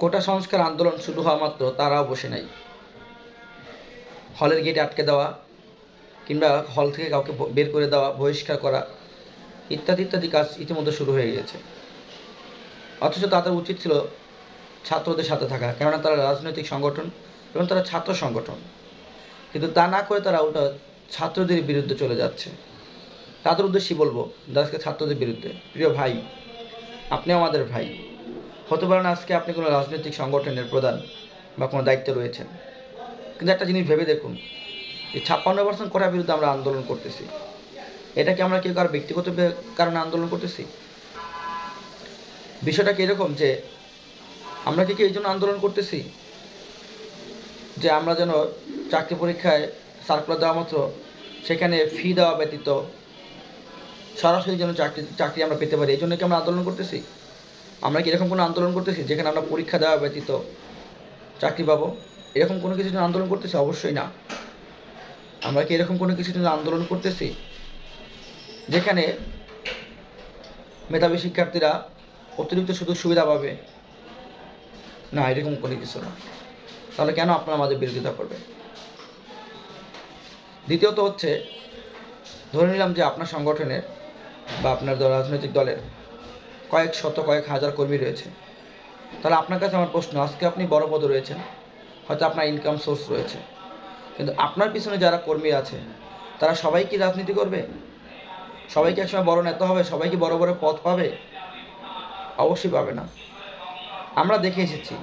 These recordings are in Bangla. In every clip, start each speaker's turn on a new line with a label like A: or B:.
A: কোটা সংস্কার আন্দোলন শুরু হওয়া মাত্র তারাও বসে নাই। হলের গেটে আটকে দেওয়া কিংবা হল থেকে কাউকে বের করে দেওয়া, বহিষ্কার করা ইত্যাদি ইত্যাদি কাজ ইতিমধ্যে শুরু হয়ে গিয়েছে অথচ তাদের উচিত ছিল ছাত্রদের সাথে থাকা, কেননা তারা রাজনৈতিক সংগঠন এবং তারা ছাত্র সংগঠন। কিন্তু তা না করে তারা ওটা ছাত্রদের বিরুদ্ধে চলে যাচ্ছে। তাদের উদ্দেশ্যেই বলব আজকে ছাত্রদের বিরুদ্ধে। প্রিয় ভাই আপনি আমাদের ভাই। হতে পারে না আজকে আপনি কোনো রাজনৈতিক সংগঠনের প্রধান বা কোনো দায়িত্বে রয়েছেন। কিন্তু একটা জিনিস ভেবে দেখুন এই ছাপ্পান্ন পার্সেন্ট করার বিরুদ্ধে আমরা আন্দোলন করতেছি। এটা কি আমরা কেউ কারও ব্যক্তিগত কারণে আন্দোলন করতেছি? বিষয়টা কি এরকম যে আমরা কি কি এই জন্য আন্দোলন করতেছি? যে আমরা যেন চাকরি পরীক্ষায় সার্কুলার দেওয়া মাত্র, সেখানে ফি দেওয়া ব্যতীত সরাসরি যেন চাকরি চাকরি আমরা পেতে পারি, এই জন্য কি আমরা আন্দোলন করতেছি? আমরা কি এরকম কোনো আন্দোলন করতেছি? যেখানে আমরা পরীক্ষা দেওয়া ব্যতীত চাকরি পাবো? এরকম কোনো কিছুর জন্য আন্দোলন করতেছি? অবশ্যই না। আমরা কি এরকম কোনো কিছুর জন্য আন্দোলন করতেছি? যেখানে মেধাবী শিক্ষার্থীরা অতিরিক্ত সুযোগ সুবিধা পাবে? না, এরকম কোনো কিছু না। তাহলে কেন আপনারা আমাদের বিরোধিতা করবেন? দ্বিতীয়ত হচ্ছে, ধরে নিলাম যে আপনার সংগঠনের বা আপনার রাজনৈতিক দলের কয়েক শত, কয়েক হাজার কর্মী রয়েছে। তাহলে আপনার কাছে আমার প্রশ্ন, আজকে আপনি বড় পদে রয়েছেন, হয়তো আপনার ইনকাম সোর্স রয়েছে। কিন্তু আপনার পিছনে যারা কর্মী আছে, তারা সবাই কি রাজনীতি করবে? সবাই কি একসময় বড় নেতা হবে? সবাই কি বড় বড় পদ পাবে? অবশ্যই পাবে না। আমরা দেখে এসেছি,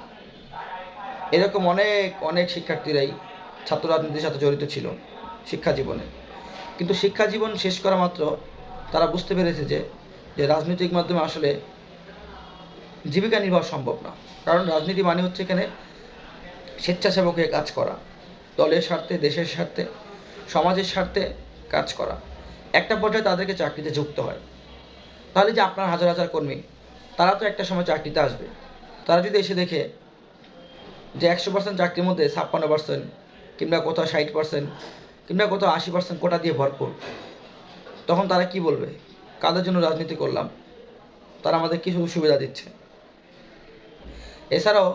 A: এরকম অনেক অনেক শিক্ষার্থীরাই ছাত্র রাজনীতির সাথে জড়িত ছিল শিক্ষা জীবনে। কিন্তু শিক্ষা জীবন শেষ করা মাত্র তারা বুঝতে পেরেছে যে যে রাজনৈতিক মাধ্যমে আসলে জীবিকা নির্বাহ সম্ভব না। কারণ রাজনীতি মানে হচ্ছে এখানে স্বেচ্ছাসেবক হয়ে কাজ করা, দলের স্বার্থে, দেশের স্বার্থে, সমাজের স্বার্থে কাজ করা। একটা পর্যায়ে তাদেরকে চাকরিতে যুক্ত হয়। তাহলে যে আপনার হাজার হাজার কর্মী, তারা তো একটা সময় চাকরিতে আসবে। তারা যদি এসে দেখে যে একশো পার্সেন্ট চাকরির মধ্যে ছাপ্পান্ন পার্সেন্ট কিংবা কোথাও ষাট পার্সেন্ট কিংবা কোথাও আশি পার্সেন্ট কোটা দিয়ে ভরপুর, তখন তারা কি বলবে? কাদের জন্য রাজনীতি করলাম, তারা আমাদের কি সুযোগ সুবিধা দিচ্ছে? এছাড়াও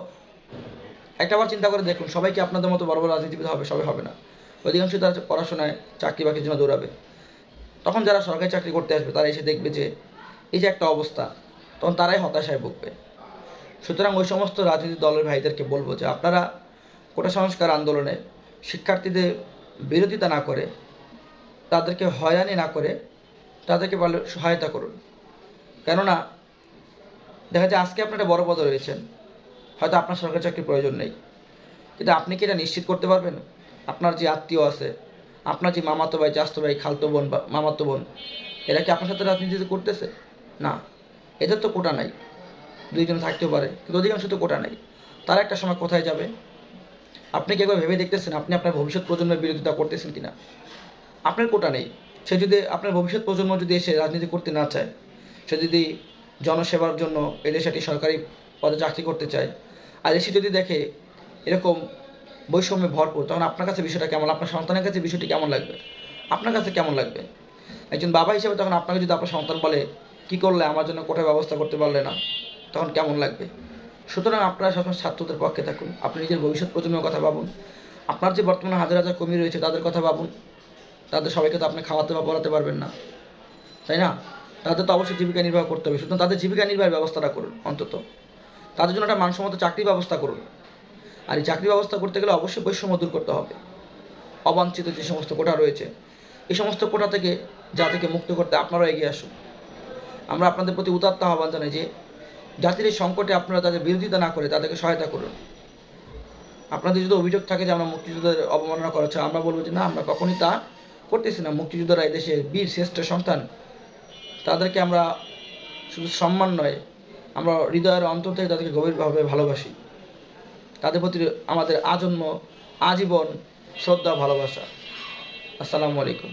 A: একটাবার চিন্তা করে দেখুন, সবাই কি আপনাদের মতো বড় বড় রাজনীতিবিদ হবে? সবাই হবে না। অধিকাংশ তারা পড়াশোনায় চাকরি বাকরির জন্য দৌড়াবে। তখন যারা সরকারি চাকরি করতে আসবে, তারা এসে দেখবে যে এই যে একটা অবস্থা, তখন তারাই হতাশায় ভুগবে। সুতরাং ওই সমস্ত রাজনৈতিক দলের ভাইদেরকে বলব যে আপনারা কোটা সংস্কার আন্দোলনে শিক্ষার্থীদের বিরোধিতা না করে, তাদেরকে হয়রানি না করে তাদেরকে ভালো সহায়তা করুন। কেননা, দেখা যায় আজকে আপনার একটা বড় পদে রয়েছেন। হয়তো আপনার সরকারি চাকরির প্রয়োজন নেই। কিন্তু আপনি কি এটা নিশ্চিত করতে পারবেন? আপনার যে আত্মীয় আছে, আপনার যে মামাতো ভাই চাস্তো ভাই, খালতো বোন বা মামাতো বোন, এরা কি আপনার সাথে রাজনীতি করতেছে? না। এদের তো কোটা নাই। দুইজন থাকতেও পারে, কিন্তু অধিকাংশ তো কোটা নাই। তারা একটা সময় কোথায় যাবে? আপনি কি একবার ভেবে দেখতেছেন? আপনি আপনার ভবিষ্যৎ প্রজন্মের বিরোধিতা করতেছেন কিনা? আপনার কোটা নেই। সে যদি আপনার ভবিষ্যৎ প্রজন্ম যদি এসে রাজনীতি করতে না চায়, সে যদি জনসেবার জন্য এদেশে একটি সরকারি পদে চাকরি করতে চায়, আর এসে যদি দেখে এরকম বৈষম্যে ভরপুর, তখন আপনার কাছে বিষয়টা কেমন? আপনার সন্তানের কাছে বিষয়টি কেমন লাগবে? আপনার কাছে কেমন লাগবে? একজন বাবা হিসেবে তখন আপনাকে যদি আপনার সন্তান বলে, কি করলে? আমার জন্য কোটায় ব্যবস্থা করতে পারলে না? তখন কেমন লাগবে? সুতরাং আপনারা সবসময় ছাত্রদের পক্ষে থাকুন। আপনি নিজের ভবিষ্যৎ প্রজন্মের কথা ভাবুন। আপনার যে বর্তমানে হাজার হাজার কর্মী রয়েছে তাদের কথা ভাবুন। তাদের সবাইকে তো আপনি খাওয়াতে বা পড়াতে পারবেন না। তাই না? তাদের তো অবশ্যই জীবিকা নির্বাহ করতে হবে। সুতরাং তাদের জীবিকা নির্বাহের ব্যবস্থাটা করুন, অন্তত। তাদের জন্য একটা মানসম্মত চাকরি ব্যবস্থা করুন। আর এই চাকরি ব্যবস্থা করতে গেলে অবশ্যই বৈষম্য দূর করতে হবে। অবাঞ্ছিত যে সমস্ত কোটা রয়েছে, এই সমস্ত কোটা থেকে, যা থেকে মুক্ত করতে আপনারাও এগিয়ে আসুন। আমরা আপনাদের প্রতি উদাত্ত আহ্বান জানাই যে, জাতির এই সংকটে আপনারা তাদের বিরোধিতা না করে তাদেরকে সহায়তা করুন। আপনাদের যদি অভিযোগ থাকে যে আমরা মুক্তিযোদ্ধাদের অবমাননা করা হচ্ছে আমরা বলব যে না, আমরা কখনই তা করতেছি না মুক্তিযোদ্ধারা দেশের বীর শ্রেষ্ঠ সন্তান, তাদেরকে আমরা শুধু সম্মান নয়, আমরা হৃদয়ের অন্তর থেকে তাদেরকে গভীরভাবে ভালোবাসি। তাদের প্রতি আমাদের আজন্ম, আজীবন শ্রদ্ধা, ভালোবাসা। আসসালামু আলাইকুম।